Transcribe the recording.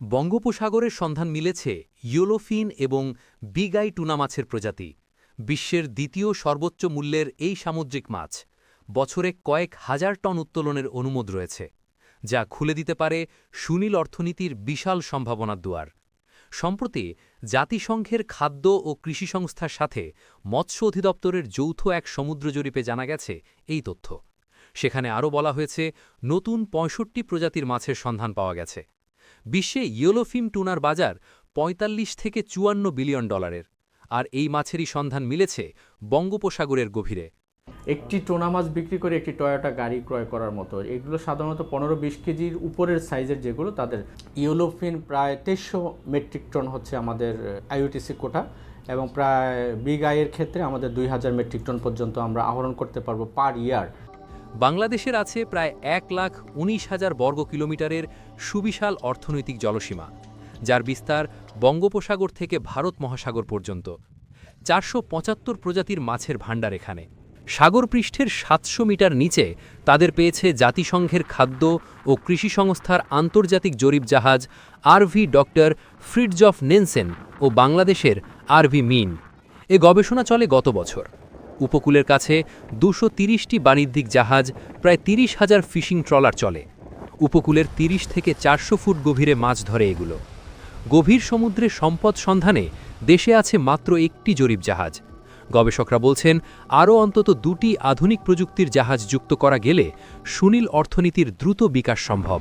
বঙ্গোপসাগরের সন্ধান মিলেছে ইয়োলোফিন এবং বিগাই টুনা মাছের প্রজাতি, বিশ্বের দ্বিতীয় সর্বোচ্চ মূল্যের এই সামুদ্রিক মাছ। বছরে কয়েক হাজার টন উত্তোলনের অনুমোদ রয়েছে, যা খুলে দিতে পারে সুনীল অর্থনীতির বিশাল সম্ভাবনার দুয়ার। সম্প্রতি জাতিসংঘের খাদ্য ও কৃষি সংস্থার সাথে মৎস্য অধিদপ্তরের যৌথ এক সমুদ্র জরিপে জানা গেছে এই তথ্য। সেখানে আরও বলা হয়েছে, নতুন পঁয়ষট্টি প্রজাতির মাছের সন্ধান পাওয়া গেছে। বিশ্বে ইয়েলোফিম টুনার বাজার ৪৫ থেকে চুয়ান্ন বিলিয়ন ডলারের, আর এই মাছেরই সন্ধান মিলেছে বঙ্গোপসাগরের গভীরে। একটি টোনা মাছ বিক্রি করে একটি টয়োটা গাড়ি ক্রয় করার মতো, এগুলো সাধারণত পনেরো বিশ কেজির উপরের সাইজের যেগুলো, তাদের ইউলোফিন প্রায় তেইশশো মেট্রিক টন হচ্ছে আমাদের আইওটিসি কোটা, এবং প্রায় বিগ আইয়ের ক্ষেত্রে আমাদের দুই হাজার মেট্রিক টন পর্যন্ত আমরা আহরণ করতে পারব পার ইয়ার। বাংলাদেশের আছে প্রায় এক লাখ উনিশ হাজার বর্গ কিলোমিটারের সুবিশাল অর্থনৈতিক জলসীমা, যার বিস্তার বঙ্গোপসাগর থেকে ভারত মহাসাগর পর্যন্ত। চারশো পঁচাত্তর প্রজাতির মাছের ভাণ্ডার এখানে। সাগরপৃষ্ঠের সাতশো মিটার নিচে তাদের পেয়েছে জাতিসংঘের খাদ্য ও কৃষি সংস্থার আন্তর্জাতিক জরিপ জাহাজ আরভি ডক্টর ফ্রিডজফ নেনসেন ও বাংলাদেশের আরভি মিন। এ গবেষণা চলে গত বছর। উপকূলের কাছে দুশো তিরিশটি বাণিজ্যিক জাহাজ, প্রায় তিরিশ হাজার ফিশিং ট্রলার চলে। উপকূলের তিরিশ থেকে চারশো ফুট গভীরে মাছ ধরে এগুলো। গভীর সমুদ্রে সম্পদ সন্ধানে দেশে আছে মাত্র একটি জরিপ জাহাজ। গবেষকরা বলছেন, আরও অন্তত দুটি আধুনিক প্রযুক্তির জাহাজ যুক্ত করা গেলে সুনীল অর্থনীতির দ্রুত বিকাশ সম্ভব।